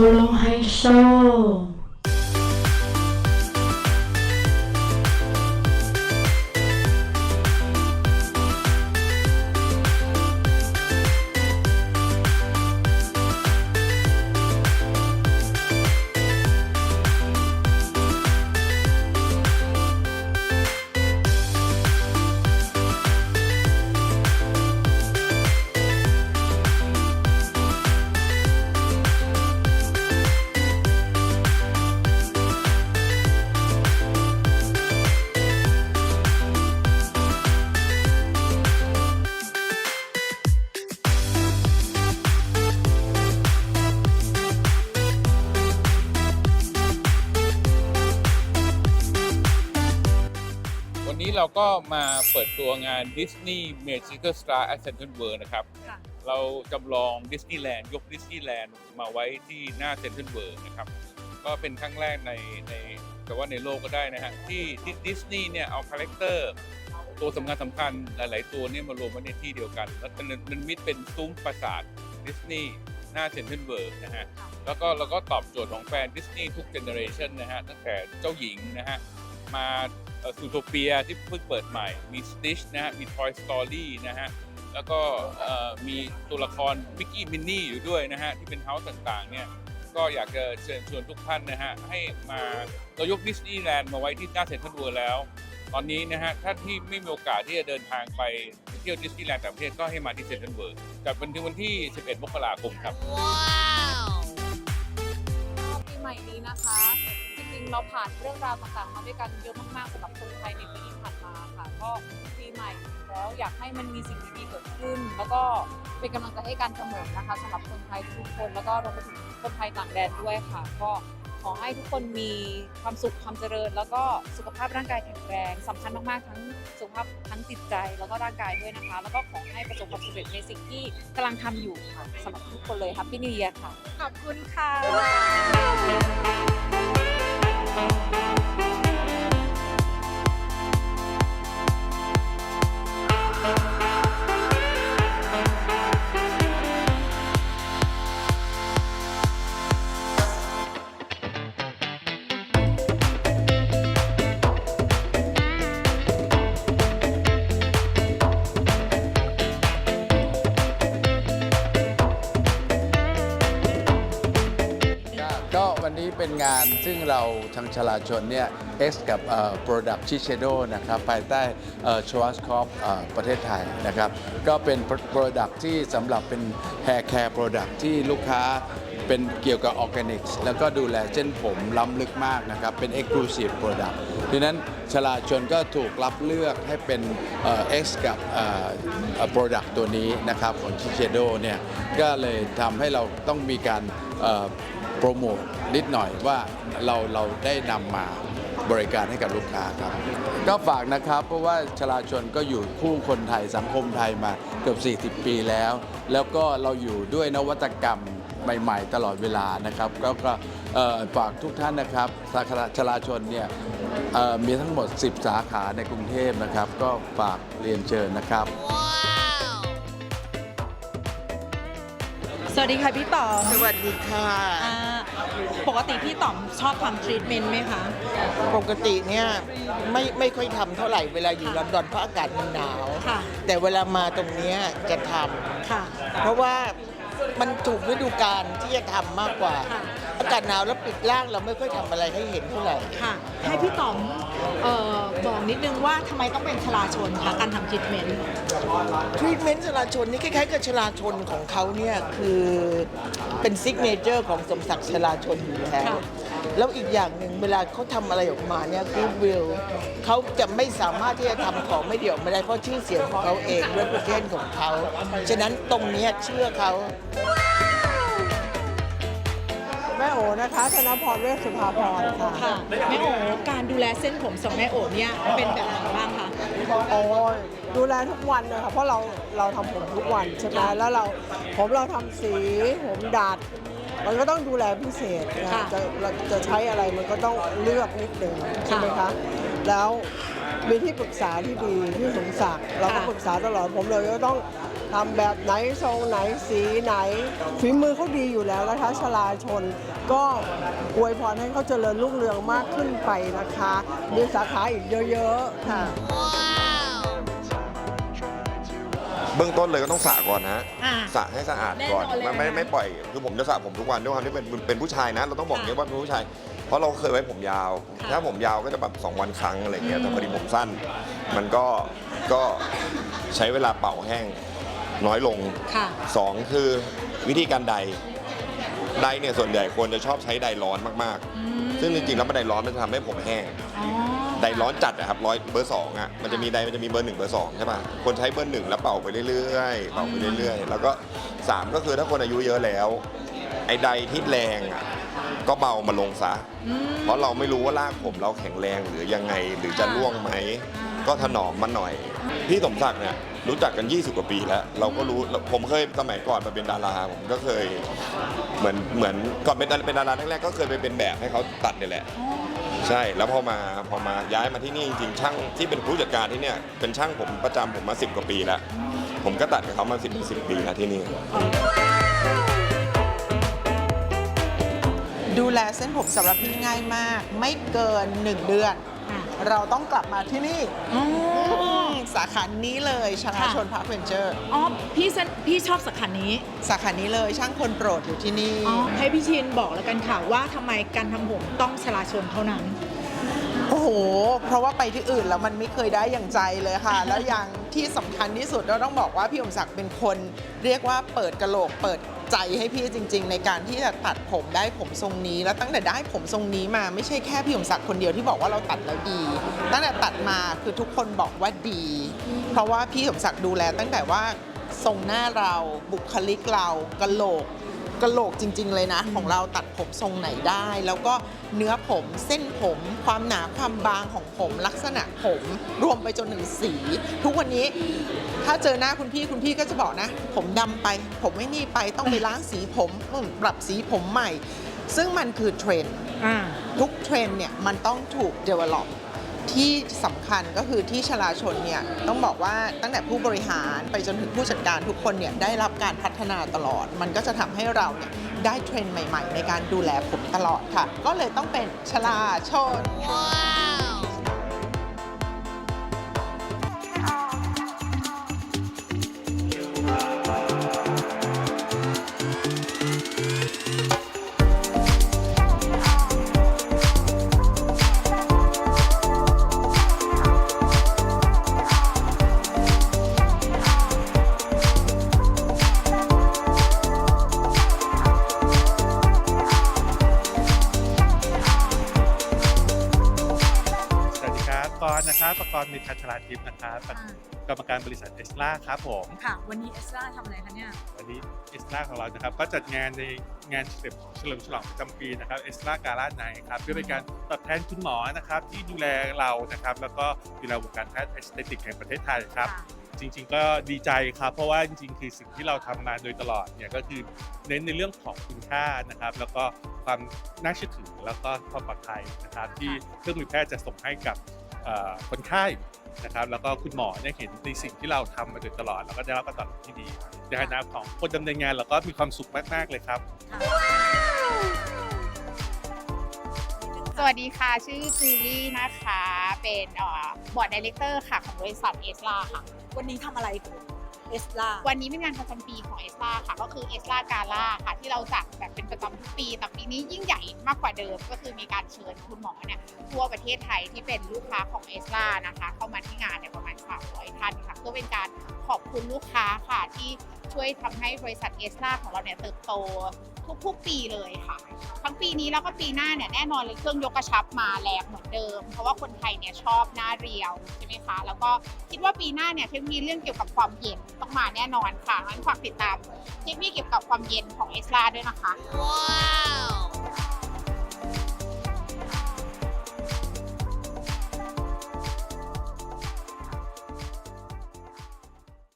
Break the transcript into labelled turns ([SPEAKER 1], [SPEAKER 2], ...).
[SPEAKER 1] 喉咙还烧。
[SPEAKER 2] เราก็มาเปิดตัวงาน Disney Magical Star at Central World นะครับ
[SPEAKER 3] ค่ะ
[SPEAKER 2] เราจำลองดิสนีย์แลนด์ยกดิสนีย์แลนด์มาไว้ที่หน้าเซ็นทรัลเวิร์นะครับ ก็เป็นครั้งแรกในในแต่ว่าในโลกก็ได้นะฮะที่ที่ดิสนีย์เนี่ยเอาคาแรคเตอร์ตัวสำคัญสำคัญหลาย ๆ ตัวเนี่ยมารวมไว้ในที่เดียวกัน แล้วมันมันมิดเป็นซุ้มปราสาทดิสนีย์หน้าเซ็นทรัลเวิร์นะฮะ แล้วก็เราก็ตอบโจทย์ของแฟนดิสนีย์ทุกเจเนอเรชันนะฮะตั้งแต่เจ้าหญิงนะฮะมา ซูโทเปียที่เพิ่งเปิดใหม่ มี Stitch นะฮะ มี Toy Story นะฮะ แล้วก็มีตัวละครมิกกี้มินนี่อยู่ด้วยนะฮะ ที่เป็นเฮาส์ต่างๆ เนี่ย ก็อยากจะเชิญชวนทุกท่านนะฮะ ให้มาเรายกดิสนีย์แลนด์มาไว้ที่หน้าเซ็นทรัลเวิลด์แล้ว ตอนนี้นะฮะท่าที่ไม่มีโอกาสที่จะเดินทางไปเที่ยวดิสนีย์แลนด์ต่างประเทศก็ให้มาที่เซ็นทรัลเวิลด์จัดวันถึงวันที่ 11 มกราคมครับ ว้าว
[SPEAKER 3] ปีใหม่นี้นะคะ ริงๆ เราผ่านเรื่องราวต่างๆ มาด้วยกันเยอะมากๆสำหรับคนไทยในปีที่ผ่านมาค่ะ ก็ปีใหม่แล้วอยากให้มันมีสิ่งดีๆเกิดขึ้น แล้วก็เป็นกำลังใจให้กันเสมอนะคะสำหรับคนไทยทุกคนแล้วก็รวมไปถึงคนไทยต่างแดนด้วยค่ะ ก็ขอให้ทุกคนมีความสุขความเจริญ แล้วก็สุขภาพร่างกายแข็งแรงสำคัญมากๆทั้งสุขภาพทั้งจิตใจแล้วก็ร่างกายด้วยนะคะ แล้วก็ขอให้ประสบความสำเร็จในสิ่งที่กำลังทำอยู่ค่ะสำหรับทุกคนเลยครับพี่นิยค่ะ ขอบคุณค่ะ
[SPEAKER 4] งาน ซึ่งเราทางชลาชนเนี่ย X กับเอ่อ Product c h i s h a d o นะครับภายใต้ชวัสคอปประเทศไทยนะครับ ก็เป็น Product ที่สำหรับเป็น Hair Care Product ที่ลูกค้าเป็นเกี่ยวกับออร์แกนิกส์แล้วก็ดูแลเส้นผมล้ำลึกมากนะครับ เป็น Exclusive Product ดังนั้นชลาชนก็ถูกรับเลือกให้เป็นเอ่อ X กับเอ่อเอ่อ Product ตัวนี้นะครับของ c h i s h a d o เนี่ยก็เลยทำให้เราต้องมีการ โปรโมทนิดหน่อยว่าเราเราได้นำมาบริการให้กับลูกค้าครับ ก็ฝากนะครับ เพราะว่าชลาชนก็อยู่คู่คนไทยสังคมไทยมาเกือบ 40 ปีแล้ว แล้วก็เราอยู่ด้วยนวัตกรรมใหม่ ๆ ตลอดเวลานะครับก็ก็เอ่อฝากทุกท่านนะครับสาขาชลาชนเนี่ยเอ่อมีทั้งหมด 10 สาขาในกรุงเทพนะครับ ก็ฝากเรียนเชิญนะครับ
[SPEAKER 5] สวัสดีค่ะพี่ต๋อม
[SPEAKER 6] สวัสดีค่ะ
[SPEAKER 5] อ่า ปกติพี่ต๋อมชอบทำทรีทเมนต์ไหมคะ
[SPEAKER 6] ปกติเนี่ยไม่ไม่ค่อยทำเท่าไหร่เวลาอยู่ลอนดอนเพราะอากาศมันหนาว
[SPEAKER 5] ค่ะ
[SPEAKER 6] แต่เวลามาตรงเนี้ยจะท
[SPEAKER 5] ค่ะำ
[SPEAKER 6] เพราะว่ามันถูกฤดูกาลที่จะทำมากกว่า
[SPEAKER 5] ค่ะ
[SPEAKER 6] อากาศหนาวแล้วปิดร่างเราไม่ค่อยทำอะไรให้เห็นเท่าไหร่
[SPEAKER 5] ค่ะ ให้พี่ต๋อมเอ่อบอกนิดนึงว่าทำไมต้องเป็นชลาชนคะการทำทรีทเมนต์
[SPEAKER 6] ทรีทเมนต์ชลาชนนี่คล้ายๆกับชลาชนของเขาเนี่ยคือเป็นซิกเนเจอร์ของสมศักดิ์ชลาชนอยู่แล้วแล้วอีกอย่างหนึ่งเวลาเขาทำอะไรออกมาเนี่ยกูวิลเขาจะไม่สามารถที่จะทำของไม่ดีออกมาได้เพราะชื่อเสียงของเขาเองด้วยประเทศของเขา ฉะนั้นตรงเนี้ยเชื่อเขา
[SPEAKER 7] แม่โอนะคะธนพรเวชสุภาพรค่ะ
[SPEAKER 5] ค่ะแม่โอการดูแลเส้นผมของแม่โอเนี่ยเป็นแบบไหนบ้างคะ
[SPEAKER 7] โอ้ยดูแลทุกวันเลยค่ะเพราะเราเราทำผมทุกวันใช่ไหมแล้วเราผมเราทำสีผมดัดมันก็ต้องดูแลพิเศษนะ
[SPEAKER 5] ค่ะ
[SPEAKER 7] จะเราจะใช้อะไรมันก็ต้องเลือกนิดหนึ่งใช่ไหมคะแล้วมีที่ปรึกษาที่ดีที่สมศักดิ์เราก็ปรึกษาตลอดผมเลยก็ต้อง ทำแบบไหนทรงไหนสีไหนฝีมือเขาดีอยู่แล้วนะคะชลาชน ก็อวยพรให้เขาเจริญรุ่งเรืองมากขึ้นไปนะคะมีสาขาอีกเยอะๆค่ะ
[SPEAKER 8] เบื้องต้นเลยก็ต้องสระก่อนนะ
[SPEAKER 5] อ่า
[SPEAKER 8] สระให้สะอาดก่อน
[SPEAKER 5] แน่นอนเลย
[SPEAKER 8] มันไม่
[SPEAKER 5] นะคะ
[SPEAKER 8] ไม่ปล่อยคือผมจะสระผมทุกวันด้วยความที่เป็นเป็นผู้ชายนะ เราต้องบอกอย่างนี้ว่าเป็นผู้ชาย เพราะเราเคยไว้ผมยาว ถ้าผมยาวก็จะแบบสองวันครั้งอะไรเงี้ยแต่พอดีผมสั้น มันก็ก็ใช้เวลาเป่าแห้ง น้อยลง
[SPEAKER 5] ค่ะ
[SPEAKER 8] สองคือวิธีการใดใดเนี่ยส่วนใหญ่ควรจะชอบใช้ใดร้อนมากๆซึ่งจริงๆแล้วมันใดร้อนมันจะทำให้ผมแห้ง
[SPEAKER 5] อ๋อ
[SPEAKER 8] ไดร้อนจัดอะครับร้อยเบอร์สองอะมันจะมีไดมันจะมีเบอร์หนึ่งเบอร์สองใช่ป่ะคนใช้เบอร์หนึ่งแล้วเป่าไปเรื่อยๆเป่าไปเรื่อยๆ แล้วก็สามก็คือถ้าคนอายุเยอะแล้ว ไอ้ไดที่แรงอะก็เบามาลงซะเพราะเราไม่รู้ว่ารากผมเราแข็งแรงหรือยังไงหรือจะร่วงไหม ก็ถนอมมันหน่อย พี่สมศักดิ์เนี่ย รู้จักกัน 20 กว่าปีแล้ว เราก็รู้ผมเคยสมัยก่อนมาเป็นดาราผมก็เคยเหมือนเหมือนก่อนเป็นเป็นดาราแรกๆก็เคยไปเป็นแบบให้เขาตัดนี่แหละ ใช่แล้วพอมาพอมาย้ายมาที่นี่จริงๆช่างที่เป็นผู้จัดการที่เนี่ยเป็นช่างผมประจำผมมา 10 กว่าปีแล้ว ผมก็ตัดกับเขามา 10เป็น10 ปีแล้วที่นี่
[SPEAKER 9] ดูแลเส้นผมสำหรับพี่ง่ายมาก ไม่เกิน 1 เดือน
[SPEAKER 5] ค่ะ
[SPEAKER 9] เราต้องกลับมาที่นี่
[SPEAKER 5] อ๋อ
[SPEAKER 9] มสาขานี้เลยชนา
[SPEAKER 5] ค่ะ
[SPEAKER 9] ชนพาร์คเวนเจอร์
[SPEAKER 5] อ๋อพี่สนพี่ชอบสาขานี้
[SPEAKER 9] สาขานี้เลยช่างคนโปรดอยู่ที่นี่
[SPEAKER 5] อ๋อให้พี่ชินบอกแล้วกันค่ะว่าทำไมการทำผมต้องชลาชนเท่านั้น
[SPEAKER 9] โอ้โห เพราะว่าไปที่อื่นแล้วมันไม่เคยได้อย่างใจเลยค่ะ แล้วอย่างที่สำคัญที่สุดเราต้องบอกว่าพี่อมศักดิ์เป็นคน เรียกว่าเปิดกระโหลกเปิด ใจให้พี่จริง ๆ ในการที่จะตัดผมได้ผมทรงนี้ แล้วตั้งแต่ได้ผมทรงนี้มาไม่ใช่แค่พี่อมศักดิ์คนเดียวที่บอกว่าเราตัดแล้วดี ตั้งแต่ตัดมาคือทุกคนบอกว่าดี เพราะว่าพี่สมศักดิ์ดูแล ตั้งแต่ว่าทรงหน้าเราบุคลิกเรากระโหลกกระโหลกจริง ๆ เลยนะ ของเราตัดผมทรงไหนได้ แล้วก็เนื้อผมเส้นผม ความหนาความบางของผมลักษณะผมรวมไปจนถึงสี ทุกวันนี้ ถ้าเจอหน้าคุณพี่คุณพี่ก็จะบอกนะ ผมดำไป ผมไม่นี่ไปต้องไปล้างสีผมอืมปรับสีผมใหม่ ซึ่งมันคือเทรนด์
[SPEAKER 5] อ่า
[SPEAKER 9] ทุกเทรนด์เนี่ยมันต้องถูก develop ที่สำคัญก็คือที่ชลาชนเนี่ยต้องบอกว่าตั้งแต่ผู้บริหารไปจนถึงผู้จัดการทุกคนเนี่ยได้รับการพัฒนาตลอด มันก็จะทำให้เราเนี่ยได้เทรนด์ใหม่ ๆ ในการดูแลผมตลอดค่ะ ก็เลยต้องเป็นชลาชน
[SPEAKER 10] ส ทิพย์นะครับกรรมการบริษัทเอสลาครับผม
[SPEAKER 5] ค่ะ วันนี้เอสราทำอะไรคะเนี่ย
[SPEAKER 10] วันนี้เอสลาของเรานะครับก็จัดงานในงานเฉลิมฉลองประจำปีนะครับเอสลากาล่าไนครับเพื่อเป็นการตอบแทนคุณหมอนะครับที่ดูแลเรานะครับแล้วก็ดูแลวงการแพทย์เอสเตติกแห่งประเทศไทยครับ จริงๆก็ดีใจครับเพราะว่าจริงๆ คือสิ่งที่เราทำมาโดยตลอดเนี่ยก็คือเน้นในเรื่องของคุณค่านะครับแล้วก็ความน่าเชื่อถือแล้วก็ความปลอดภัยนะครับที่เครื่องมือแพทย์จะส่งให้กับเอ่อคนไข้ นะครับแล้วก็คุณหมอเนี่ยเห็นในสิ่งที่เราทำมาโดยตลอด แล้วก็ได้รับการตอบรับที่ดีในฐานะของคนดำเนินงานเราก็มีความสุขมากๆเลยครับ
[SPEAKER 11] สวัสดีค่ะ ชื่อจูลี่นะคะ เป็นบอร์ดดีเลกเตอร์ค่ะ ของบริษัทเอสลาค่ะ
[SPEAKER 5] วันนี้ทำอะไร เอสลา
[SPEAKER 11] วันนี้เป็นงานประจำปีของเอสลาค่ะ ก็คือเอสลากาล่าค่ะ ที่เราจัดแบบเป็นประจำทุกปี แต่ปีนี้ยิ่งใหญ่มากกว่าเดิม ก็คือมีการเชิญคุณหมอเนี่ยทั่วประเทศไทยที่เป็นลูกค้าของเอสลานะคะ เข้ามาที่งานเนี่ยประมาณ300ท่านค่ะเพื่อเป็นการขอบคุณลูกค้าค่ะที่ช่วยทำให้บริษัทเอสลาของเราเนี่ยเติบโต ทุกๆ ปีเลยค่ะ ทั้งปีนี้แล้วก็ปีหน้าเนี่ยแน่นอนเลยเครื่องยกกระชับมาแรงเหมือนเดิม เพราะว่าคนไทยเนี่ยชอบหน้าเรียวใช่ไหมคะ แล้วก็คิดว่าปีหน้าเนี่ยเทคโนโลยีเรื่องเกี่ยวกับความเย็นต้องมาแน่นอนค่ะงั้นฝากติดตามเทคโนโลยีเกี่ยวกับความเย็นของเอสลาด้วยนะคะ
[SPEAKER 1] ว้าว